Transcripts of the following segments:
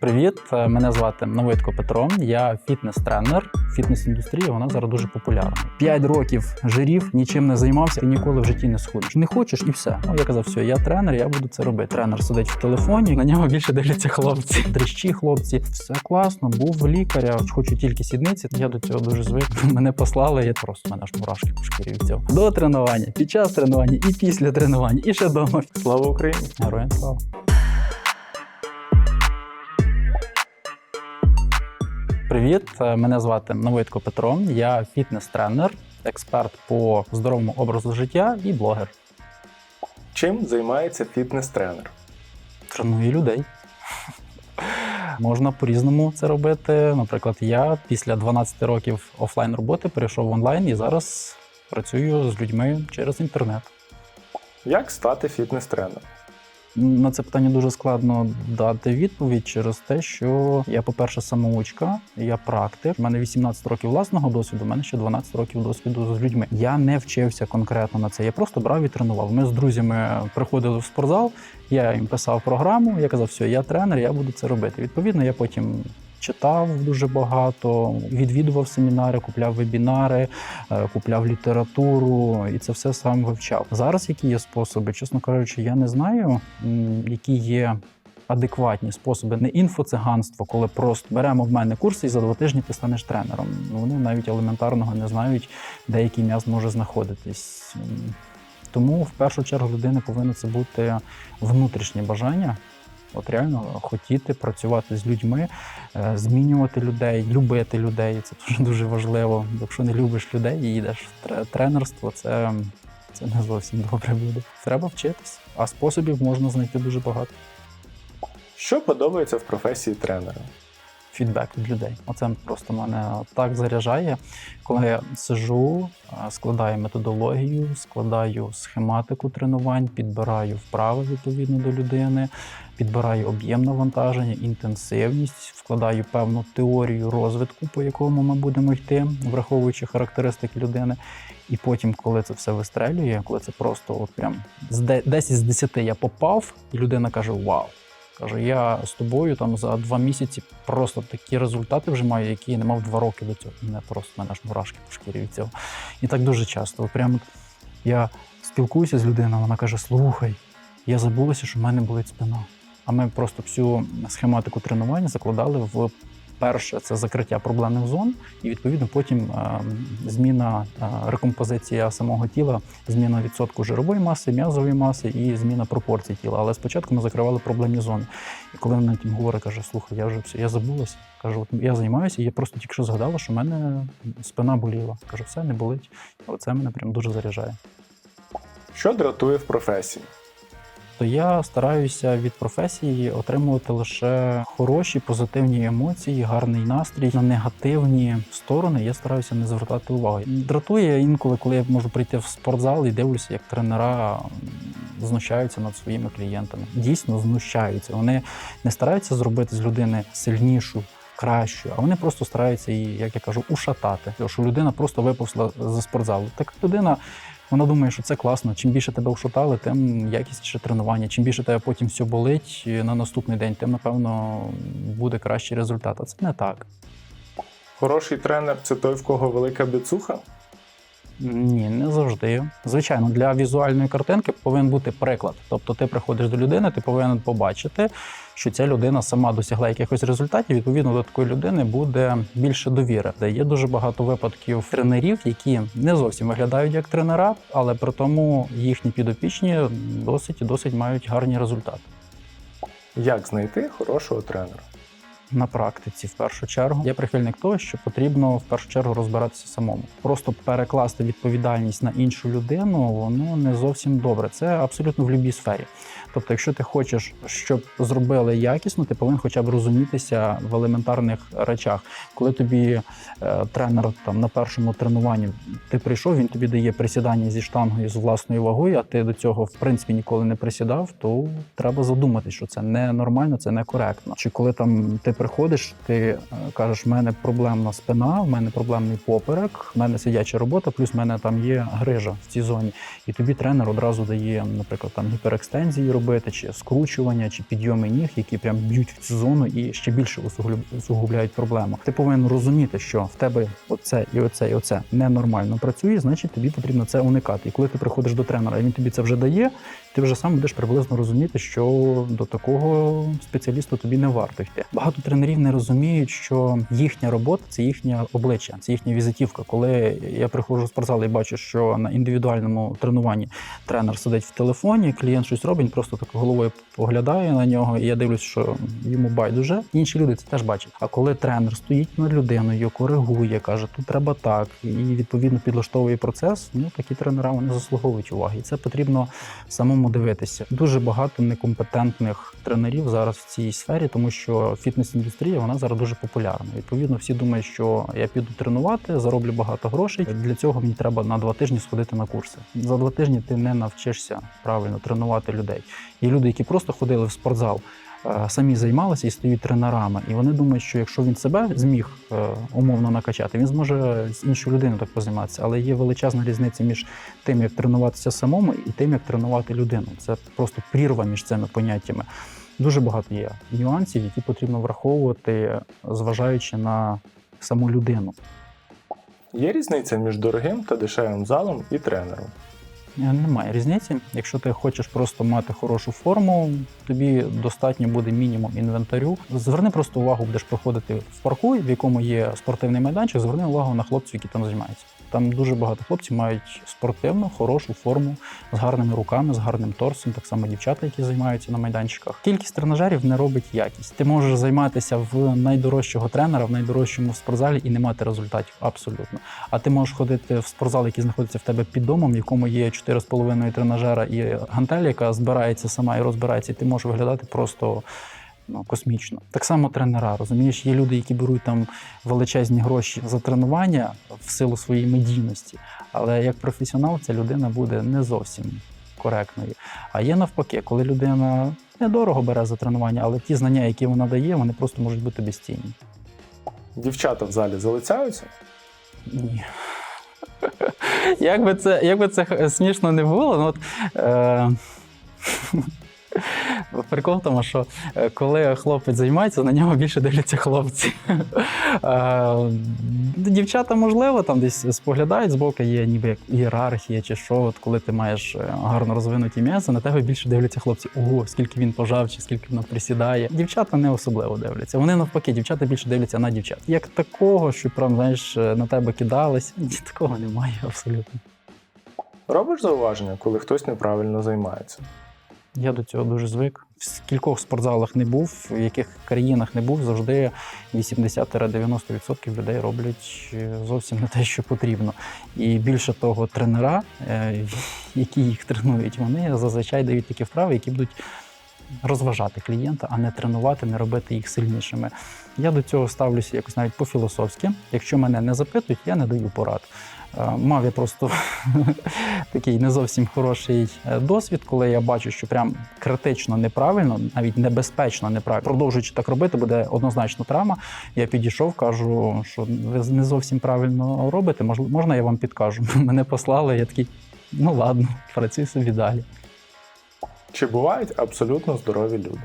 Привіт, е, мене звати Новитко Петро. Я фітнес-тренер. Фітнес-індустрія вона зараз дуже популярна. П'ять років жирів, нічим не займався і ніколи в житті не схудеш. Не хочеш і все. Ну я казав, все, я тренер, я буду це робити. Тренер сидить в телефоні, на нього більше дивляться хлопці. Дрищі хлопці. Все класно, був в лікаря. Хочу тільки сідниці. Я до цього дуже звик. Мене послали. Я просто мене аж мурашки по шкірі цього. До тренування, під час тренування і після тренування, і ще дома. Слава Україні! Героям слава. Привіт, е, мене звати Новитко Петро. Я фітнес-тренер, експерт по здоровому образу життя і блогер. Чим займається фітнес-тренер? Треную людей. Можна по-різному це робити. Наприклад, я після 12 років офлайн роботи перейшов в онлайн і зараз працюю з людьми через інтернет. Як стати фітнес-тренером? На це питання дуже складно дати відповідь через те, що я, по-перше, самоучка, я практик. У мене 18 років власного досвіду, у мене ще 12 років досвіду з людьми. Я не вчився конкретно на це. Я просто брав і тренував. Ми з друзями приходили в спортзал, я їм писав програму, я казав, все, я тренер, я буду це робити. Відповідно, я потім. Читав дуже багато, відвідував семінари, купляв вебінари, е, купляв літературу і це все сам вивчав. Зараз які є способи, чесно кажучи, я не знаю, які є. Адекватні способи, не інфоциганство, коли просто беремо в мене курси і за два тижні ти станеш тренером. Ну, Вони навіть елементарного не знають, де який м'яз може знаходитись. Тому в першу чергу людини повинно це бути внутрішнє бажання. От реально хотіти працювати з людьми, е, змінювати людей, любити людей. Це дуже дуже важливо. Якщо не любиш людей і йдеш в тренерство, це, це не зовсім добре буде. Треба вчитись, а способів можна знайти дуже багато. Що подобається в професії тренера? Фідбек від людей. Оце просто мене так заряджає, коли я сижу, е, складаю методологію, складаю схематику тренувань, підбираю вправи відповідно до людини, підбираю об'єм навантаження, інтенсивність, вкладаю певну теорію розвитку, по якому ми будемо йти, враховуючи характеристики людини. І потім, коли це все вистрелює, коли це просто от прям з де- 10 з 10 я попав, і людина каже: Вау! Каже, я з тобою там за два місяці просто такі результати вже маю, які я не мав два роки до цього. Мене просто мене аж мурашки по шкірі від цього. І так дуже часто. Прямо я спілкуюся з людиною, вона каже: Слухай, я забулася, що в мене болить спина. А ми просто всю схематику тренування закладали в перше це закриття проблемних зон, і відповідно потім е, зміна е, рекомпозиція самого тіла, зміна відсотку жирової маси, м'язової маси і зміна пропорцій тіла. Але спочатку ми закривали проблемні зони. І коли вона тим говорить, каже: слухай, я вже все, я забулася. Кажу, от я займаюся, і я просто тільки що згадала, що в мене спина боліла. Кажу, все не болить. Оце мене прям дуже заряджає. Що дратує в професії? То я стараюся від професії отримувати лише хороші позитивні емоції, гарний настрій. На негативні сторони я стараюся не звертати уваги. Дратує інколи, коли я можу прийти в спортзал і дивлюся, як тренера знущаються над своїми клієнтами. Дійсно знущаються. Вони не стараються зробити з людини сильнішу. Кращу, а вони просто стараються її, як я кажу, ушатати. Що людина просто виповзла з спортзалу. Так людина вона думає, що це класно. Чим більше тебе вшутали, тим якісніше тренування. Чим більше тебе потім все болить на наступний день, тим напевно буде кращий результат. А це не так. Хороший тренер це той, в кого велика біцуха? Ні, не завжди. Звичайно, для візуальної картинки повинен бути приклад. Тобто, ти приходиш до людини, ти повинен побачити, що ця людина сама досягла якихось результатів. Відповідно до такої людини буде більше довіри. Є дуже багато випадків тренерів, які не зовсім виглядають як тренера, але при тому їхні підопічні досить досить мають гарні результати. Як знайти хорошого тренера? На практиці в першу чергу. Я прихильник того, що потрібно в першу чергу розбиратися самому. Просто перекласти відповідальність на іншу людину, воно не зовсім добре. Це абсолютно в будь-якій сфері. Тобто, якщо ти хочеш, щоб зробили якісно, ти повинен хоча б розумітися в елементарних речах. Коли тобі е, тренер там на першому тренуванні ти прийшов, він тобі дає присідання зі штангою з власною вагою, а ти до цього в принципі ніколи не присідав, то треба задуматись, що це не нормально, це не коректно. Чи коли там ти приходиш, ти е, кажеш, в мене проблемна спина, в мене проблемний поперек, в мене сидяча робота, плюс в мене там є грижа в цій зоні. І тобі тренер одразу дає, наприклад, там гіперекстензії робити, чи скручування, чи підйоми ніг, які прям б'ють в цю зону і ще більше усугуб- усугубляють проблему. Ти повинен розуміти, що в тебе оце і оце, і оце ненормально працює, значить тобі потрібно це уникати. І коли ти приходиш до тренера, він тобі це вже дає, ти вже сам будеш приблизно розуміти, що до такого спеціаліста тобі не варто йти. Багато тренерів не розуміють, що їхня робота це їхнє обличчя, це їхня візитівка. Коли я приходжу в спортзал і бачу, що на індивідуальному тренуванні тренер сидить в телефоні, клієнт щось робить, просто так головою поглядає на нього, і я дивлюсь, що йому байдуже. Інші люди це теж бачать. А коли тренер стоїть над людиною, коригує, каже, тут треба так, і відповідно підлаштовує процес, ну такі тренера вони заслуговують уваги. І це потрібно самому дивитися. Дуже багато некомпетентних тренерів зараз в цій сфері, тому що фітнес-індустрія вона зараз дуже популярна. Відповідно, всі думають, що я піду тренувати, зароблю багато грошей. Для цього мені треба на два тижні сходити на курси. За два тижні ти не навчишся правильно тренувати людей. Є люди, які просто ходили в спортзал. Е, Самі займалися і стають тренерами, і вони думають, що якщо він себе зміг е, умовно накачати, він зможе з іншою людиною так позайматися. Але є величезна різниця між тим, як тренуватися самому, і тим, як тренувати людину. Це просто прірва між цими поняттями. Дуже багато є нюансів, які потрібно враховувати, зважаючи на саму людину. Є різниця між дорогим та дешевим залом і тренером. Е, Немає різниці. Якщо ти хочеш просто мати хорошу форму, тобі достатньо буде мінімум інвентарю. Зверни просто увагу, будеш проходити в парку, в якому є спортивний майданчик. Зверни увагу на хлопців, які там займаються. Там дуже багато хлопців мають спортивну, хорошу форму з гарними руками, з гарним торсом. Так само дівчата, які займаються на майданчиках. Кількість тренажерів не робить якість. Ти можеш займатися в найдорожчого тренера, в найдорожчому спортзалі і не мати результатів абсолютно. А ти можеш ходити в спортзал, який знаходиться в тебе під домом, в якому є 4,5 тренажера і гантель, яка збирається сама і розбирається, і ти можеш виглядати просто. Ну, космічно. Так само тренера, розумієш, є люди, які беруть там величезні гроші за тренування в силу своєї медійності, але як професіонал ця людина буде не зовсім коректною. А є навпаки, коли людина недорого бере за тренування, але ті знання, які вона дає, вони просто можуть бути безцінні. Дівчата в залі залицяються. Ні. Як би це, як би це смішно не було, ну от. Е... Прикол в тому, що е, коли хлопець займається, на нього більше дивляться хлопці. Е, Дівчата, можливо, там десь споглядають збоку, є ніби як ієрархія чи що. От коли ти маєш е, гарно розвинуті м'ясо, на тебе більше дивляться хлопці. Ого, скільки він пожав, чи скільки він присідає. Дівчата не особливо дивляться. Вони навпаки, дівчата більше дивляться на дівчат. Як такого, що прям знаєш, на тебе кидались, ні, такого немає абсолютно. Робиш зауваження, коли хтось неправильно займається. Я до цього дуже звик. В кількох спортзалах не був, в яких країнах не був, завжди 80-90% людей роблять е, зовсім не те, що потрібно. І більше того, тренера, е, які їх тренують, вони зазвичай дають такі вправи, які будуть розважати клієнта, а не тренувати, не робити їх сильнішими. Я до цього ставлюся якось навіть по-філософськи. Якщо мене не запитують, я не даю порад. Е, Мав я просто такий не зовсім хороший е, досвід, коли я бачу, що прям критично неправильно, навіть небезпечно неправильно. Продовжуючи так робити, буде однозначно травма. Я підійшов, кажу, що ви не зовсім правильно робите. Можна я вам підкажу? Мене послали. Я такий, ну ладно, працюй собі далі. Чи бувають абсолютно здорові люди?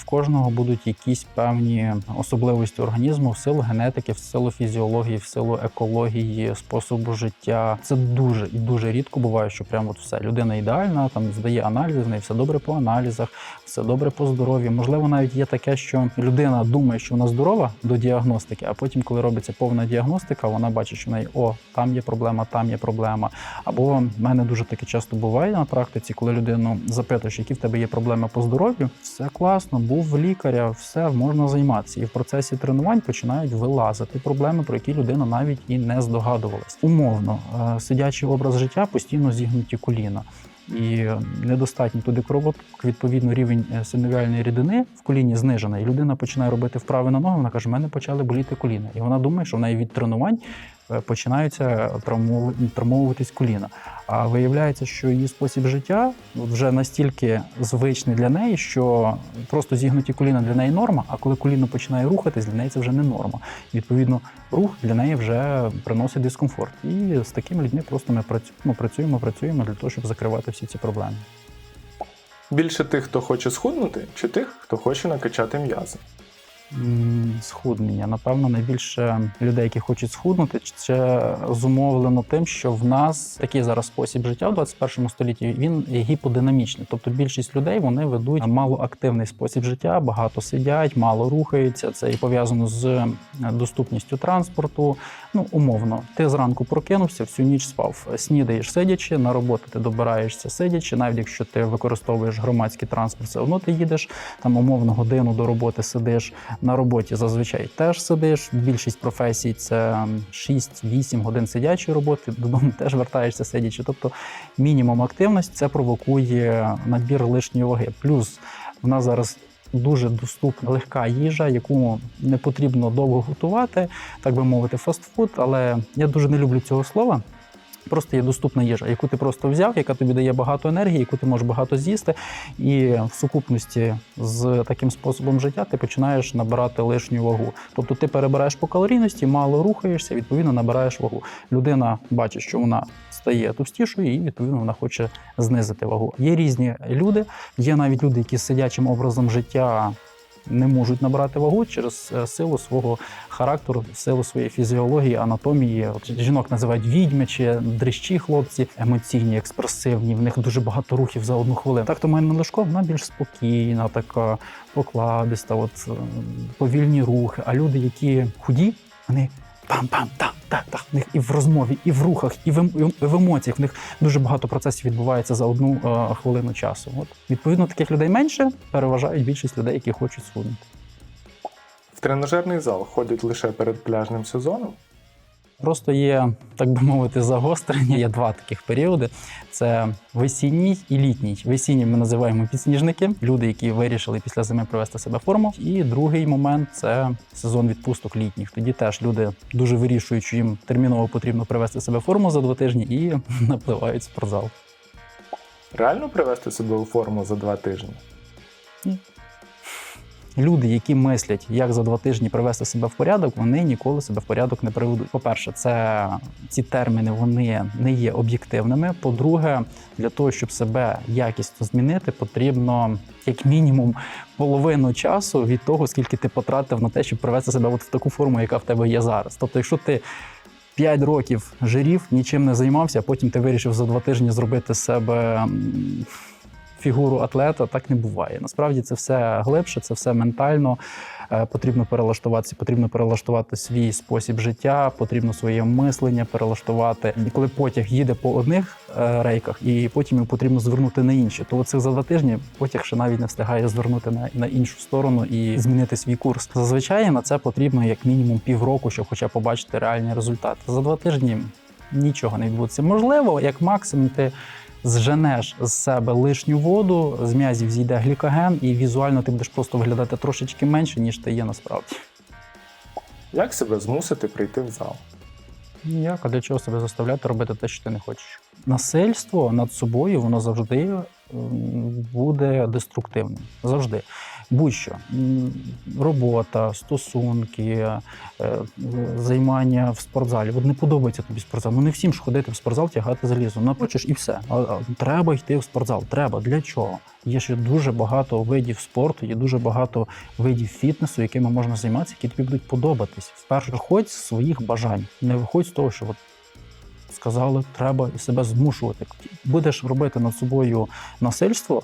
В кожного будуть якісь певні особливості організму в силу генетики, в силу фізіології, в силу екології, способу життя. Це дуже і дуже рідко буває, що прямо от все людина ідеальна, там здає аналізи, в неї все добре по аналізах, все добре по здоров'ю. Можливо, навіть є таке, що людина думає, що вона здорова до діагностики, а потім, коли робиться повна діагностика, вона бачить, що в неї о, там є проблема, там є проблема. Або в мене дуже таке часто буває на практиці, коли людину запитуєш, які в тебе є проблеми по здоров'ю, все класно, був в лікаря, все можна займатися. І в процесі тренувань починають вилазити проблеми, про які людина навіть і не здогадувалась. Умовно, е, сидячий образ життя постійно зігнуті коліна. І недостатньо туди кровоток, відповідно, рівень е, синовіальної рідини в коліні знижений. І людина починає робити вправи на ноги. Вона каже: в мене почали боліти коліна. І вона думає, що в неї від тренувань починаються травму- травмовуватись коліна. А виявляється, що її спосіб життя вже настільки звичний для неї, що просто зігнуті коліна для неї норма, а коли коліно починає рухатись, для неї це вже не норма. Відповідно, рух для неї вже приносить дискомфорт. І з такими людьми просто ми працюємо, працюємо, працюємо для того, щоб закривати всі ці проблеми. Більше тих, хто хоче схуднути, чи тих, хто хоче накачати м'язи. Схуднення. Напевно, найбільше людей, які хочуть схуднути, це зумовлено тим, що в нас такий зараз спосіб життя в 21 столітті. Він гіподинамічний. Тобто більшість людей вони ведуть малоактивний спосіб життя, багато сидять, мало рухаються. Це і пов'язано з е, доступністю транспорту. Ну, умовно, ти зранку прокинувся, всю ніч спав. Снідаєш сидячи, на роботу ти добираєшся сидячи, навіть якщо ти використовуєш громадський транспорт, все одно ти їдеш там умовно годину до роботи сидиш. На роботі зазвичай теж сидиш. Більшість професій це 6-8 годин сидячої роботи. Додому теж вертаєшся сидячи. Тобто мінімум активності це провокує набір лишньої ваги. Плюс в нас зараз дуже доступна легка їжа, яку не потрібно довго готувати, так би мовити, фастфуд. Але я дуже не люблю цього слова. Просто є доступна їжа, яку ти просто взяв, яка тобі дає багато енергії, яку ти можеш багато з'їсти, і в сукупності з таким способом життя ти починаєш набирати лишню вагу. Тобто ти перебираєш по калорійності, мало рухаєшся, відповідно набираєш вагу. Людина бачить, що вона стає товстішою, і відповідно вона хоче знизити вагу. Є різні люди, є навіть люди, які сидячим образом життя. Не можуть набрати вагу через е, силу свого характеру, силу своєї фізіології, анатомії. От жінок називають відьми чи дрищі хлопці, емоційні, експресивні. В них дуже багато рухів за одну хвилину. Так то Майна Лешко, вона більш спокійна, така покладиста, от е, повільні рухи. А люди, які худі, вони пам-пам, так, так, так. В них і в розмові, і в рухах, і в, ем- і в емоціях. В них дуже багато процесів відбувається за одну е, хвилину часу. От відповідно таких людей менше переважають більшість людей, які хочуть схуднути. В тренажерний зал ходять лише перед пляжним сезоном. Просто є, так би мовити, загострення. Є два таких періоди: це весінній і літній. Весінній ми називаємо підсніжники, люди, які вирішили після зими привести себе в форму. І другий момент це сезон відпусток літніх. Тоді теж люди дуже вирішують, що їм терміново потрібно привести себе в форму за два тижні і напливають в спортзал. Реально привести себе у форму за два тижні. Люди, які мислять, як за два тижні привести себе в порядок, вони ніколи себе в порядок не приведуть. По-перше, це ці терміни вони не є об'єктивними. По-друге, для того, щоб себе якісно змінити, потрібно як мінімум половину часу від того, скільки ти потратив на те, щоб привести себе от в таку форму, яка в тебе є зараз. Тобто, якщо ти 5 років жирів, нічим не займався, а потім ти вирішив за два тижні зробити себе фігуру атлета, так не буває. Насправді це все глибше, це все ментально. Е, Потрібно перелаштуватися, потрібно перелаштувати свій спосіб життя, потрібно своє мислення перелаштувати. І коли потяг їде по одних е, рейках, і потім йому потрібно звернути на інші, то цих за два тижні потяг ще навіть не встигає звернути на, на іншу сторону і змінити свій курс. Зазвичай на це потрібно як мінімум півроку, щоб хоча побачити реальні результати. За два тижні нічого не відбудеться. Можливо, як максимум ти зженеш з себе лишню воду, з м'язів зійде глікоген, і візуально ти будеш просто виглядати трошечки менше, ніж ти є насправді. Як себе змусити прийти в зал? Ніяк, а для чого себе заставляти робити те, що ти не хочеш? Насильство над собою воно завжди буде деструктивним. Завжди. Будь-що робота, стосунки, е, займання в спортзалі. От не подобається тобі спортзал. Ну не всім ж ходити в спортзал, тягати залізо. Ну, хочеш і все. Треба йти в спортзал. Треба. Для чого? Є ще дуже багато видів спорту, є дуже багато видів фітнесу, якими можна займатися, які тобі будуть подобатись. Вперше виходь з своїх бажань. Не виходь з того, що от сказали, треба і себе змушувати. Будеш робити над собою насильство,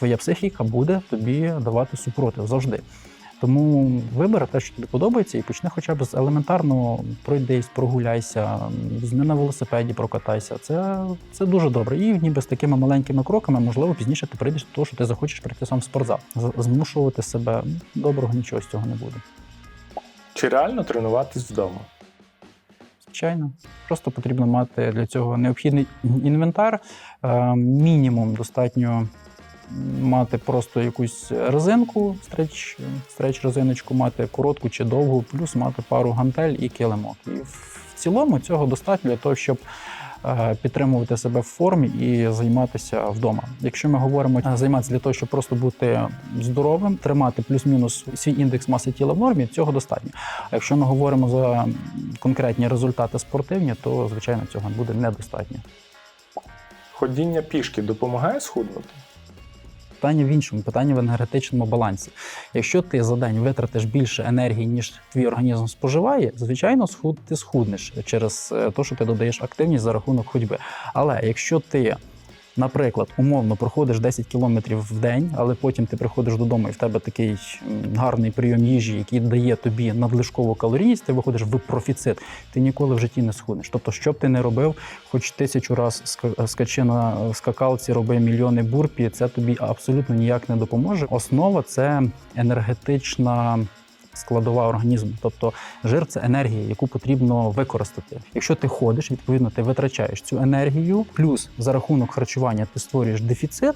твоя психіка буде тобі давати супротив завжди. Тому вибери те, що тобі подобається, і почни хоча б з елементарно пройдись, прогуляйся, візьми на велосипеді, прокатайся. Це, це дуже добре. І ніби з такими маленькими кроками, можливо, пізніше ти прийдеш до того, що ти захочеш прийти сам в спортзал. Змушувати себе доброго нічого з цього не буде. Чи реально тренуватись вдома? Звичайно, просто потрібно мати для цього необхідний інвентар. Е, Мінімум достатньо мати просто якусь резинку, стреч, стреч резиночку, мати коротку чи довгу, плюс мати пару гантель і килимок. І в цілому цього достатньо для того, щоб е, підтримувати себе в формі і займатися вдома. Якщо ми говоримо е, займатися для того, щоб просто бути здоровим, тримати плюс-мінус свій індекс маси тіла в нормі, цього достатньо. А якщо ми говоримо за конкретні результати спортивні, то звичайно цього буде недостатньо. Ходіння пішки допомагає схуднути? Питання в іншому, питання в енергетичному балансі. Якщо ти за день витратиш більше енергії, ніж твій організм споживає, звичайно, схуд ти схуднеш через те, що ти додаєш активність за рахунок ходьби. Але якщо ти, наприклад, умовно проходиш 10 кілометрів в день, але потім ти приходиш додому і в тебе такий гарний прийом їжі, який дає тобі надлишкову калорійність, ти виходиш в профіцит, ти ніколи в житті не схуднеш. Тобто, що б ти не робив, хоч тисячу раз ска- скачи на скакалці, роби мільйони бурпі, це тобі абсолютно ніяк не допоможе. Основа це енергетична. Складова організму, тобто жир це енергія, яку потрібно використати. Якщо ти ходиш, відповідно ти витрачаєш цю енергію, плюс за рахунок харчування ти створюєш дефіцит.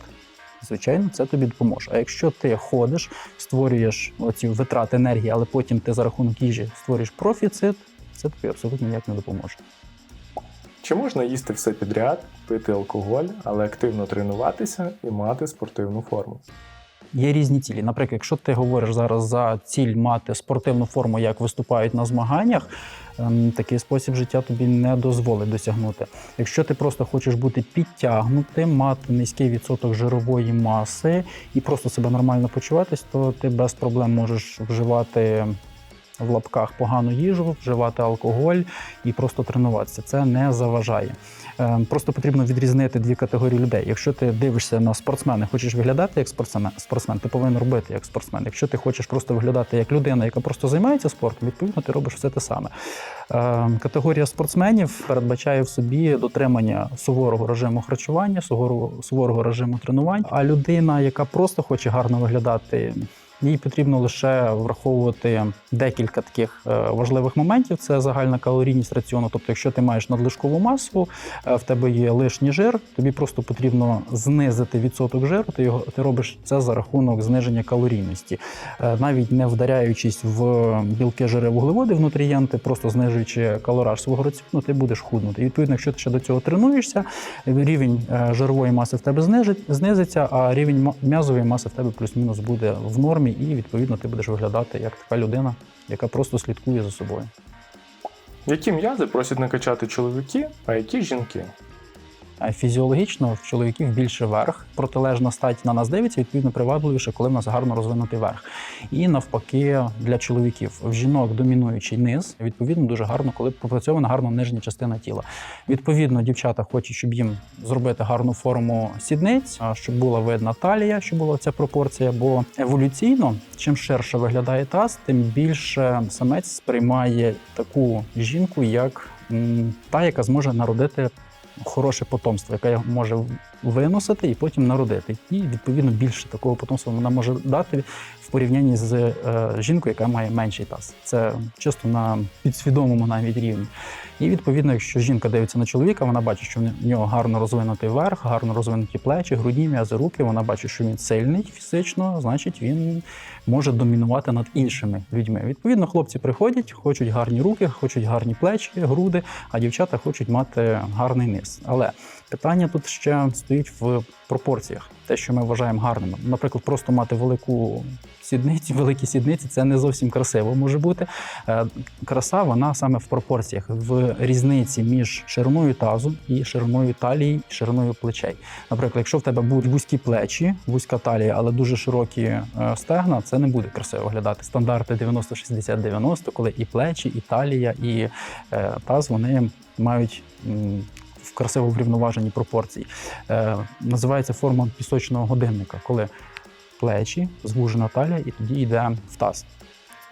Звичайно, це тобі допоможе. А якщо ти ходиш, створюєш оці витрати енергії, але потім ти за рахунок їжі створюєш профіцит, це тобі абсолютно ніяк не допоможе. Чи можна їсти все підряд, пити алкоголь, але активно тренуватися і мати спортивну форму? Є різні цілі. Наприклад, якщо ти говориш зараз за ціль мати спортивну форму, як виступають на змаганнях, ем, такий спосіб життя тобі не дозволить досягнути. Якщо ти просто хочеш бути підтягнутим, мати низький відсоток жирової маси і просто себе нормально почуватись, то ти без проблем можеш вживати. В лапках погану їжу, вживати алкоголь і просто тренуватися. Це не заважає. Е, Просто потрібно відрізнити дві категорії людей. Якщо ти дивишся на спортсмена, хочеш виглядати як спортсмен, спортсмен, ти повинен робити як спортсмен. Якщо ти хочеш просто виглядати як людина, яка просто займається спортом, відповідно ти робиш все те саме. Е, Категорія спортсменів передбачає в собі дотримання суворого режиму харчування, суворого, суворого режиму тренувань. А людина, яка просто хоче гарно виглядати. Їй потрібно лише враховувати декілька таких е, важливих моментів. Це загальна калорійність раціону. Тобто, якщо ти маєш надлишкову масу, е, в тебе є лишній жир, тобі просто потрібно знизити відсоток жиру. Ти його ти робиш це за рахунок зниження калорійності, Е, навіть не вдаряючись в білки, жири, вуглеводи, в нутрієнти, просто знижуючи калораж свого раціону, ти будеш худнути. І відповідно, якщо ти ще до цього тренуєшся, рівень жирової маси в тебе знизиться, а рівень м'язової маси в тебе плюс-мінус буде в нормі, і відповідно ти будеш виглядати як така людина, яка просто слідкує за собою. Які м'язи просять накачати чоловіки, а які жінки? Фізіологічно в чоловіків більше верх, протилежна стать на нас дивиться, відповідно привабливіше, коли в нас гарно розвинутий верх. І навпаки, для чоловіків в жінок домінуючий низ, відповідно, дуже гарно, коли пропрацьована гарно нижня частина тіла. Відповідно, дівчата хочуть, щоб їм зробити гарну форму сідниць, щоб була видна талія, щоб була ця пропорція. Бо еволюційно, чим ширше виглядає таз, тим більше самець сприймає таку жінку, як та, яка зможе народити хороше потомство, яке може виносити і потім народити. І відповідно більше такого потомства вона може дати в порівнянні з е, жінкою, яка має менший таз. Це чисто на підсвідомому навіть рівні. І відповідно, якщо жінка дивиться на чоловіка, вона бачить, що в нього гарно розвинутий верх, гарно розвинуті плечі, грудні м'язи, руки. Вона бачить, що він сильний фізично, значить він може домінувати над іншими людьми. Відповідно, хлопці приходять, хочуть гарні руки, хочуть гарні плечі, груди, а дівчата хочуть мати гарний низ. Але питання тут ще стоїть в пропорціях, те, що ми вважаємо гарним. Наприклад, просто мати велику сідницю, великі сідниці це не зовсім красиво може бути. Е, Краса вона саме в пропорціях, в різниці між шириною тазу і шириною талії, шириною плечей. Наприклад, якщо в тебе будуть вузькі плечі, вузька талія, але дуже широкі е, стегна, це не буде красиво виглядати. Стандарти 90-60-90, коли і плечі, і талія, і е, таз вони мають. Красиво врівноваженій пропорції. Е, називається форма пісочного годинника, коли плечі, звужена талія, і тоді йде в таз.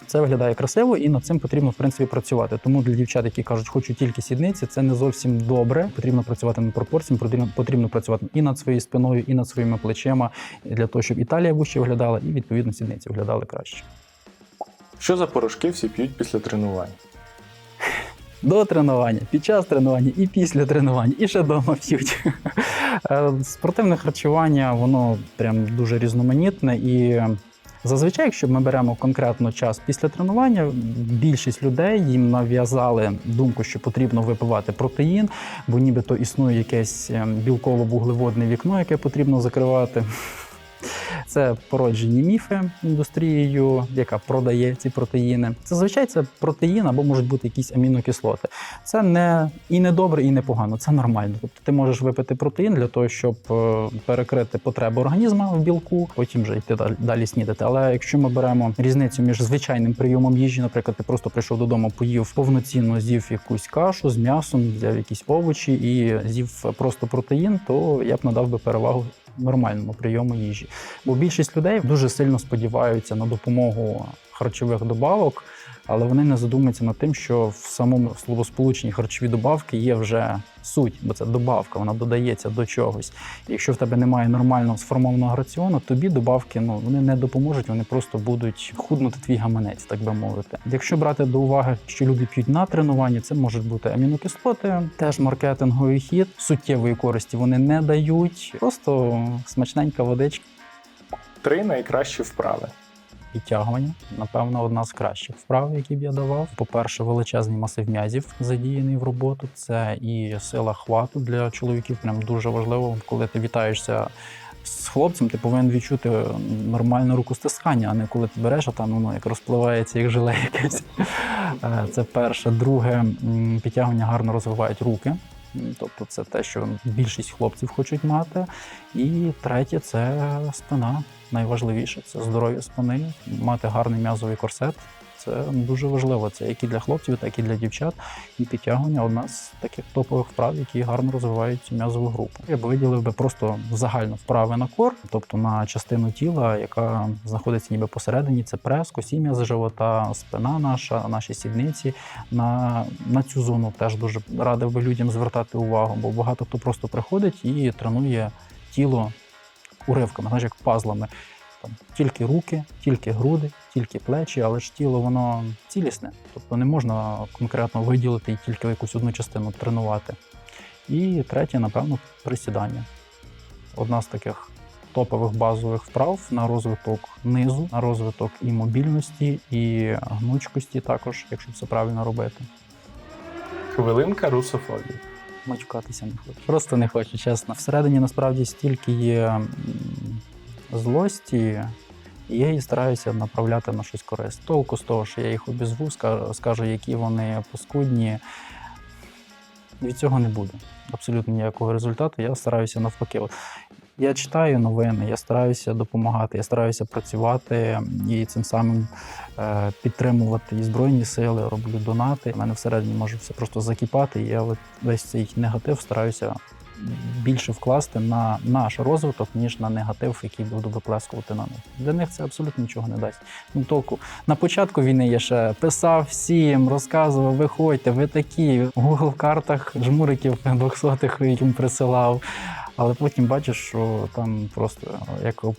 Це виглядає красиво, і над цим потрібно в принципі працювати. Тому для дівчат, які кажуть, хочу тільки сідниці, це не зовсім добре. Потрібно працювати над пропорціями, потрібно, потрібно працювати і над своєю спиною, і над своїми плечима, для того, щоб і талія вище виглядала, і відповідно сідниці виглядали краще. Що за порошки всі п'ють після тренувань? До тренування, під час тренування і після тренування, і ще вдома п'ють. Е, Спортивне харчування, воно прям дуже різноманітне і Зазвичай, якщо ми беремо конкретно час після тренування, більшість людей їм нав'язали думку, що потрібно випивати протеїн, бо нібито існує якесь ем, білково-вуглеводне вікно, яке потрібно закривати. Це породжені міфи індустрією, яка продає ці протеїни. Це зазвичай це протеїн або можуть бути якісь амінокислоти. Це не і не добре, і не погано. Це нормально. Тобто ти можеш випити протеїн для того, щоб е, перекрити потреби організму в білку, потім вже йти далі снідати. Але якщо ми беремо різницю між звичайним прийомом їжі, наприклад, ти просто прийшов додому, поїв повноцінно, з'їв якусь кашу з м'ясом, взяв якісь овочі і з'їв просто протеїн, то я б надав би перевагу нормальному прийому їжі. Бо більшість людей дуже сильно сподіваються на допомогу харчових добавок, але вони не задумуються над тим, що в самому словосполученні харчові добавки є вже суть, бо це добавка, вона додається до чогось. Якщо в тебе немає нормально сформованого раціону, тобі добавки ну вони не допоможуть, вони просто будуть худнути твій гаманець, так би мовити. Якщо брати до уваги, що люди п'ють на тренуванні, це можуть бути амінокислоти, теж маркетинговий хід, суттєвої користі вони не дають. Просто смачненька водичка. Три найкращі вправи. Підтягування, напевно, одна з кращих вправ, які б я давав. По-перше, величезний масив м'язів задіяний в роботу. Це і сила хвату для чоловіків. Прям дуже важливо, коли ти вітаєшся з хлопцем, ти повинен відчути нормальне рукостискання, а не коли ти береш, а там воно як розпливається, як желе якесь. Е, Це перше. Друге, підтягування гарно розвивають руки. Тобто це те, що більшість хлопців хочуть мати. І третє це спина. Найважливіше це здоров'я спини, мати гарний м'язовий корсет. Це дуже важливо. Це як і для хлопців, так і для дівчат. І підтягування одна з таких топових вправ, які гарно розвивають м'язову групу. Я б виділив би просто загально вправи на кор, тобто на частину тіла, яка знаходиться ніби посередині. Це прес, косі м'язи живота, спина наша, наші сідниці. На, на цю зону теж дуже радив би людям звертати увагу, бо багато хто просто приходить і тренує тіло уривками, знаєш, як пазлами. Там тільки руки, тільки груди, тільки плечі, але ж тіло воно цілісне. Тобто не можна конкретно виділити і тільки якусь одну частину тренувати. І третє, напевно, присідання. Одна з таких топових базових вправ на розвиток низу, на розвиток і мобільності, і гнучкості також, якщо це правильно робити. Хвилинка русофобії. Матюкатися не хочу. Просто не хочу, чесно. Всередині насправді стільки є злості, і я її стараюся направляти на щось корисне. Толку з того, що я їх обізву, скажу, які вони паскудні. Від цього не буде абсолютно ніякого результату. Я стараюся навпаки. От Я читаю новини, я стараюся допомагати, я стараюся працювати і цим самим е, підтримувати і збройні сили, роблю донати. У мене всередині може все просто закипати. І я весь цей негатив стараюся більше вкласти на наш розвиток, ніж на негатив, який буду виплескувати на них. Для них це абсолютно нічого не дасть. Ну толку на початку війни я ще писав всім, розказував, виходьте, ви такі в Google картах жмуриків 200-х їм присилав. Але потім бачиш, що там просто як об,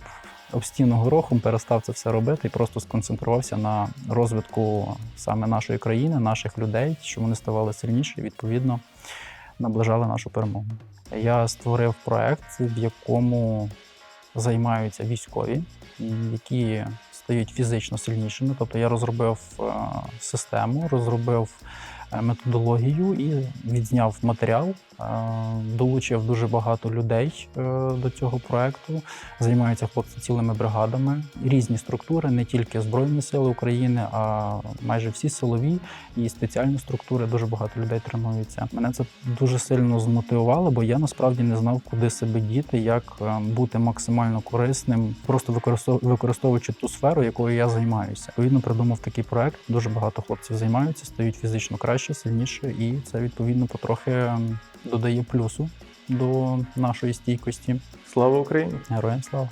об стіну горохом перестав це все робити і просто сконцентрувався на розвитку саме нашої країни, наших людей, щоб вони ставали сильніші, відповідно наближали нашу перемогу. Я створив проект, в якому займаються військові, які стають фізично сильнішими. Тобто я розробив е, систему, розробив методологію і відзняв матеріал, е, долучив дуже багато людей е, до цього проекту. Займаються хлопці цілими бригадами, різні структури, не тільки Збройні Сили України, а майже всі силові і спеціальні структури. Дуже багато людей тренуються. Мене це дуже сильно змотивувало, бо я насправді не знав, куди себе діти, як е, бути максимально корисним, просто використов- використовуючи ту сферу, якою я займаюся. Відповідно, придумав такий проект. Дуже багато хлопців займаються, стають фізично краще, сильніше, і це відповідно потрохи ем, додає плюсу до нашої стійкості. Слава Україні! Героям слава!